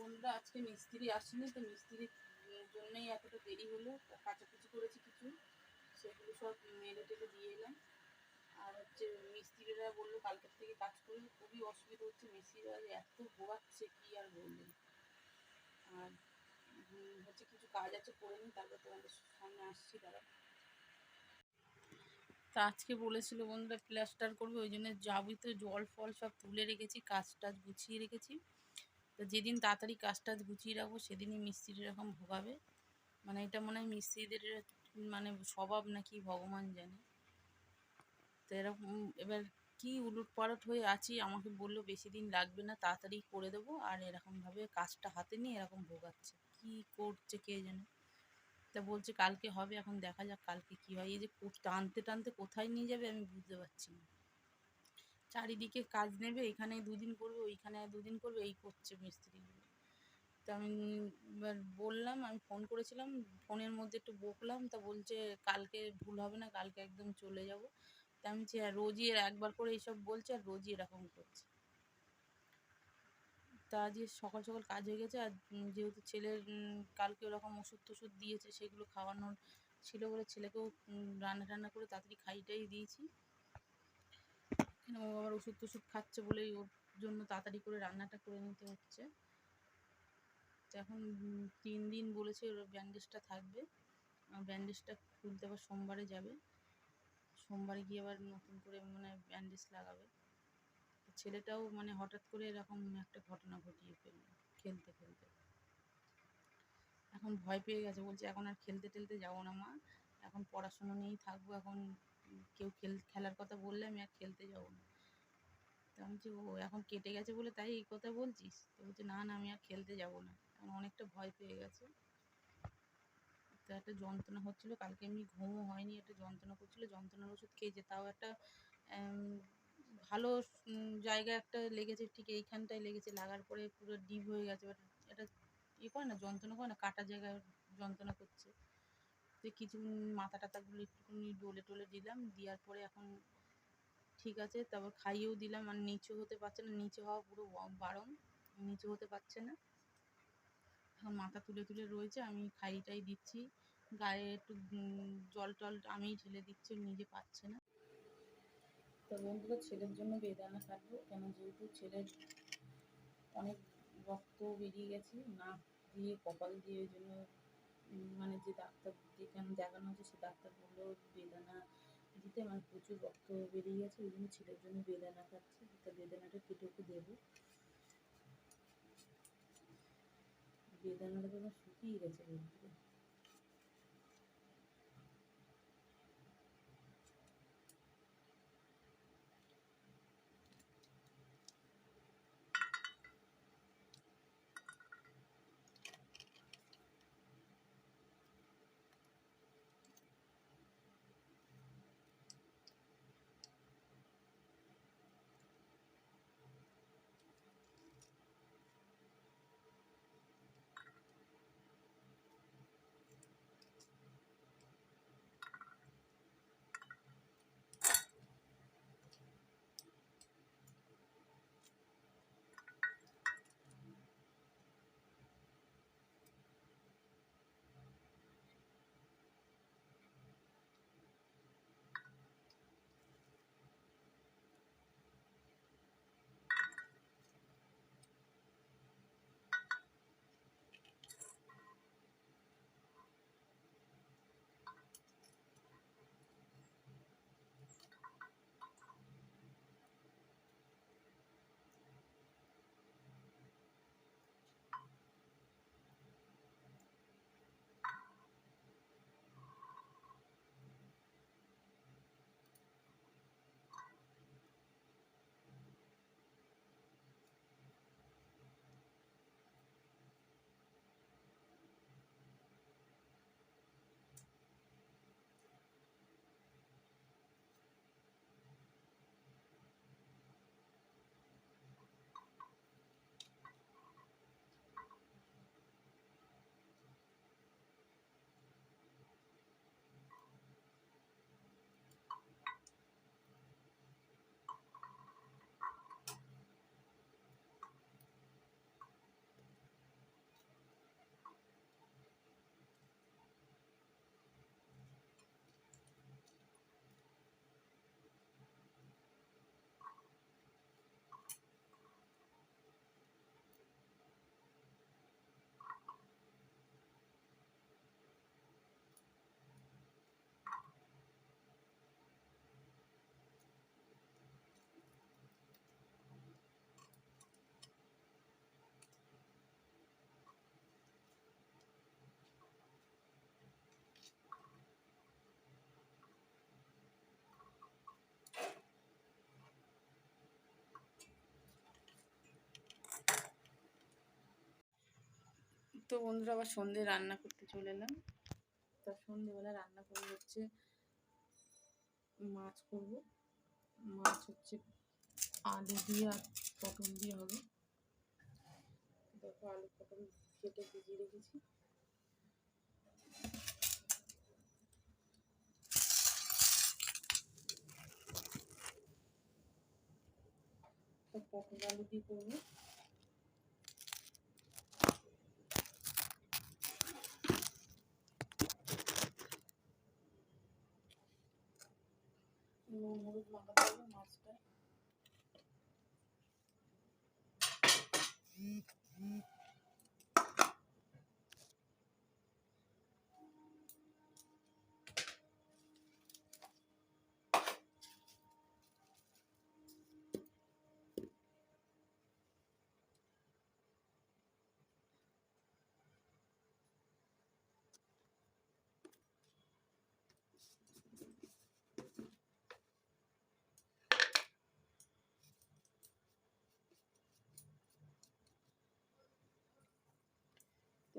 বন্ধুরা, আজকে মিস্ত্রি আসেনি, তো মিস্ত্রির জন্যই এতটা দেরি হলো। কাচাকুচি করেছি কিছু, সেগুলো সব মেরে টেলে দিয়ে এলাম। আর হচ্ছে মিস্ত্রিরা বলল কালকের থেকে কাজ করবে খুবই অসুবিধা হচ্ছে, মিস্ত্রিরা এত ভোগাচ্ছে কি আর বলবেন আর হচ্ছে কিছু কাজ আছে, করে নিই, তারপর তোমাদের সামনে আসছি তারা তা আজকে বলেছিল বন্ধুরা, প্লাস্টার করবে, ওই জন্য যাবতীয় জল ফল সব তুলে রেখেছি, কাজ টাজ গুছিয়ে রেখেছি। তো যেদিন তাড়াতাড়ি কাজ টাজ গুছিয়ে রাখব, সেদিনই মিস্ত্রি এরকম ভোগাবে। মানে এটা মনে হয় মিস্ত্রিদের মানে স্বভাব নাকি ভগবান জানে। তো এরকম এবার কি উলট পালট হয়ে আছি, আমাকে বলল বেশি দিন লাগবে না, তাড়াতাড়ি করে দেবো। আর এরকমভাবে কাজটা হাতে নিয়ে এরকম ভোগাচ্ছে। কি করছে কে জানে? তা বলছে কালকে হবে, এখন দেখা যাক কালকে কি হয়। এই যে টানতে টানতে কোথায় নিয়ে যাবে আমি বুঝতে পারছি না। চারিদিকে কাজ নেবে, এখানে দুদিন করবে, ওইখানে দুদিন করবে, এই করছে মিস্ত্রিগুলো। তা আমি এবার বললাম, আমি ফোন করেছিলাম ফোনের মধ্যে একটু বকলাম, তা বলছে কালকে ভুল হবে না, কালকে একদম চলে যাব। তা আমি হ্যাঁ রোজই একবার করে এইসব বলছে, আর রোজই এরকম করছে। তা আজকে সকাল সকাল কাজ হয়ে গেছে, আর যেহেতু ছেলের কালকে ওরকম ওষুধ টষুধ দিয়েছে, সেগুলো খাওয়ানোর ছিল বলে ছেলেকেও রান্না টান্না করে তাড়াতাড়ি খাইটাই দিয়েছি। কেন ও আবার ওষুধ টষুধ খাচ্ছে বলেই ওর জন্য তাড়াতাড়ি করে রান্নাটা করে নিতে হচ্ছে। এখন তিন দিন বলেছে ওর ব্যান্ডেজটা থাকবে। ব্যান্ডেজটা খুলতে আবার সোমবারে যাবে। সোমবারে গিয়ে আবার নতুন করে মানে ব্যান্ডেজ লাগাবে। ছেলেটাও মানে হঠাৎ করে এরকম একটা ঘটনা ঘটিয়ে ফেলল খেলতে খেলতে। এখন ভয় পেয়ে গেছে। বলছে, এখন আর খেলতে, টেলতে যাব না মা। এখন পড়াশুনো নিয়েই থাকব। এখন কেউ খেল খেলার কথা বললে আমি আর খেলতে যাব না। তো আমি বলছি ও এখন কেটে গেছে বলে তাই এই কথা বলছিস? তো বলছে না না আমি আর খেলতে যাব না। এখন অনেকটা ভয় পেয়ে গেছে। তো একটা যন্ত্রণা হচ্ছিল। কালকে এমনি ঘুমও হয়নি একটা যন্ত্রণা করছিল। যন্ত্রণার ওষুধ খেয়েছে। তাও একটা ভালো উম, জায়গায় একটা লেগেছে ঠিক এইখানটায় লেগেছে। লাগার পরে পুরো ডিপ হয়ে গেছে। বাট এটা ইয়ে করে না যন্ত্রণা করে না কাটা জায়গায় যন্ত্রণা করছে। কিছু মাথা টাথাগুলো একটুখানি ডলে টলে দিলাম, দেওয়ার পরে এখন ঠিক আছে, তারপর খাইয়েও দিলাম, আর নিচু হতে পারছে না, নিচু হওয়া পুরো বারণ, নিচু হতে পারছে না। এখন মাথা তুলে তুলে রয়েছে, আমি খাইটাই দিচ্ছি, গায়ে একটু জল টল আমিই ঢেলে দিচ্ছি নিজে পাচ্ছে না। তো বন্ধুরা, ছেলের জন্য বেদানা কাটবো, কেন যেহেতু ছেলের অনেক রক্ত বেরিয়ে গেছে নাক দিয়ে কপাল দিয়ে ওই জন্য মানে যে ডাক্তার যেখানে দেখানো হয়েছে সে ডাক্তার বলল বেদানা দিতে আমার প্রচুর রক্ত বেরিয়ে গেছে, ওই জন্য ছেলের জন্য বেদানা খাচ্ছি। তো বেদানাটা কেটে ওকে দেবো। বেদানাটা তো আমার শুকিয়ে গেছে বন্ধুরা তো বন্ধুরা আবার সন্ধে রান্না করতে চলে এলাম। তা সন্ধেবেলা রান্না করব হচ্ছে মাছ করব। মাছ হচ্ছে আলু দিয়ে আর পটল দিয়ে হবে। দেখো আলু পটল কেটে ভিজিয়ে রেখেছি। পটল আলু দিয়ে করব।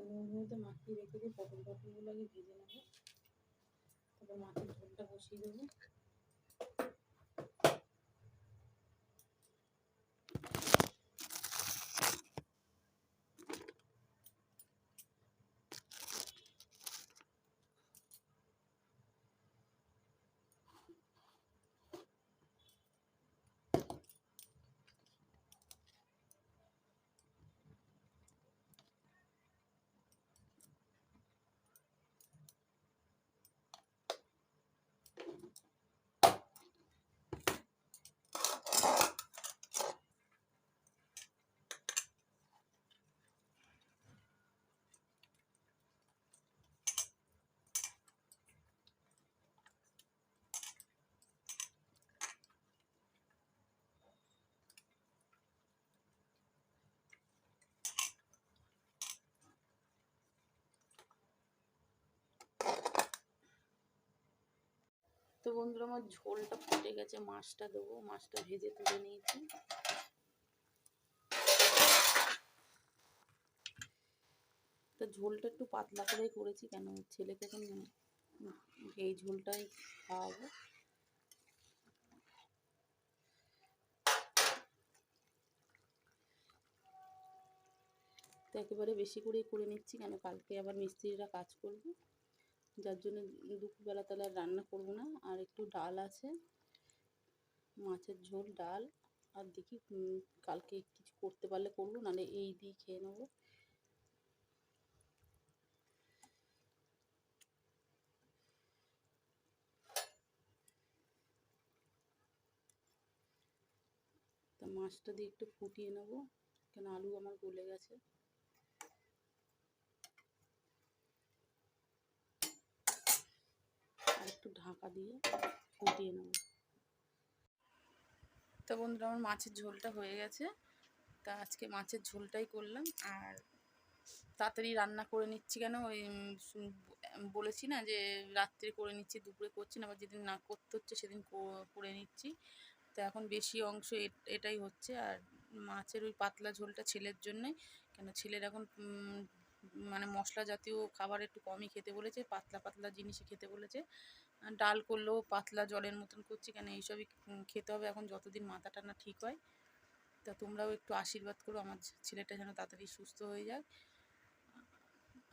নুন মধ্যে মাখিয়ে রেখে দিয়ে পটল পটলগুলো আগে ভেজে নেব। তারপর মাছের ঝোলটা বসিয়ে দেবো। তো বন্ধুরা, আমার ঝোলটা ফুটে গেছে, মাছটা দেবো। মাছটা ভেজে তুলে নিয়েছি। তো ঝোলটা একটু পাতলা করেই করেছি, কেন ছেলেকে এখন এই ঝোলটাই খাওয়াবো। তো একেবারে বেশি করেই করে নিচ্ছি, কেন কালকে আবার মিস্ত্রিরা কাজ করবে। যার জন্য দুপুরবেলা তাহলে আর রান্না করব না। আর একটু ডাল আছে, মাছের ঝোল, ডাল। আর দেখি কালকে কিছু করতে পারলে করব, নাহলে এই দিয়ে খেয়ে নেব। মাছটা দিয়ে একটু ফুটিয়ে নেব, কেন আলু আমার গলে গেছে আর একটু ঢাকা দিয়ে ফুটিয়ে নেব। তো বন্ধুরা, আমার মাছের ঝোলটা হয়ে গেছে। তা আজকে মাছের ঝোলটাই করলাম। আর তাড়াতাড়ি রান্না করে নিচ্ছি কেন? ওই বলেছি না যে রাত্রে করে নিচ্ছি, দুপুরে করছি না, আবার যেদিন না করতে হচ্ছে সেদিন করে নিচ্ছি। তো এখন বেশি অংশ এটাই হচ্ছে। আর মাছের ওই পাতলা ঝোলটা ছেলের জন্যই কেন ছেলের এখন মানে মশলা জাতীয় খাবার একটু কমই খেতে বলেছে, পাতলা পাতলা জিনিসই খেতে বলেছে। ডাল করলেও পাতলা জলের মতন করছি কেন, এইসবই খেতে হবে এখন যতদিন মাথা টানা ঠিক হয়। তা তোমরাও একটু আশীর্বাদ করো, আমার ছেলেটা যেন তাড়াতাড়ি সুস্থ হয়ে যায়।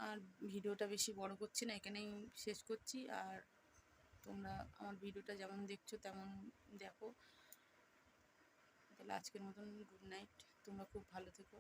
আর ভিডিওটা বেশি বড় করছি না, এখানেই শেষ করছি। আর তোমরা আমার ভিডিওটা যেমন দেখছ তেমন দেখো। তাহলে আজকের মতন গুড নাইট তোমরা খুব ভালো থেকো।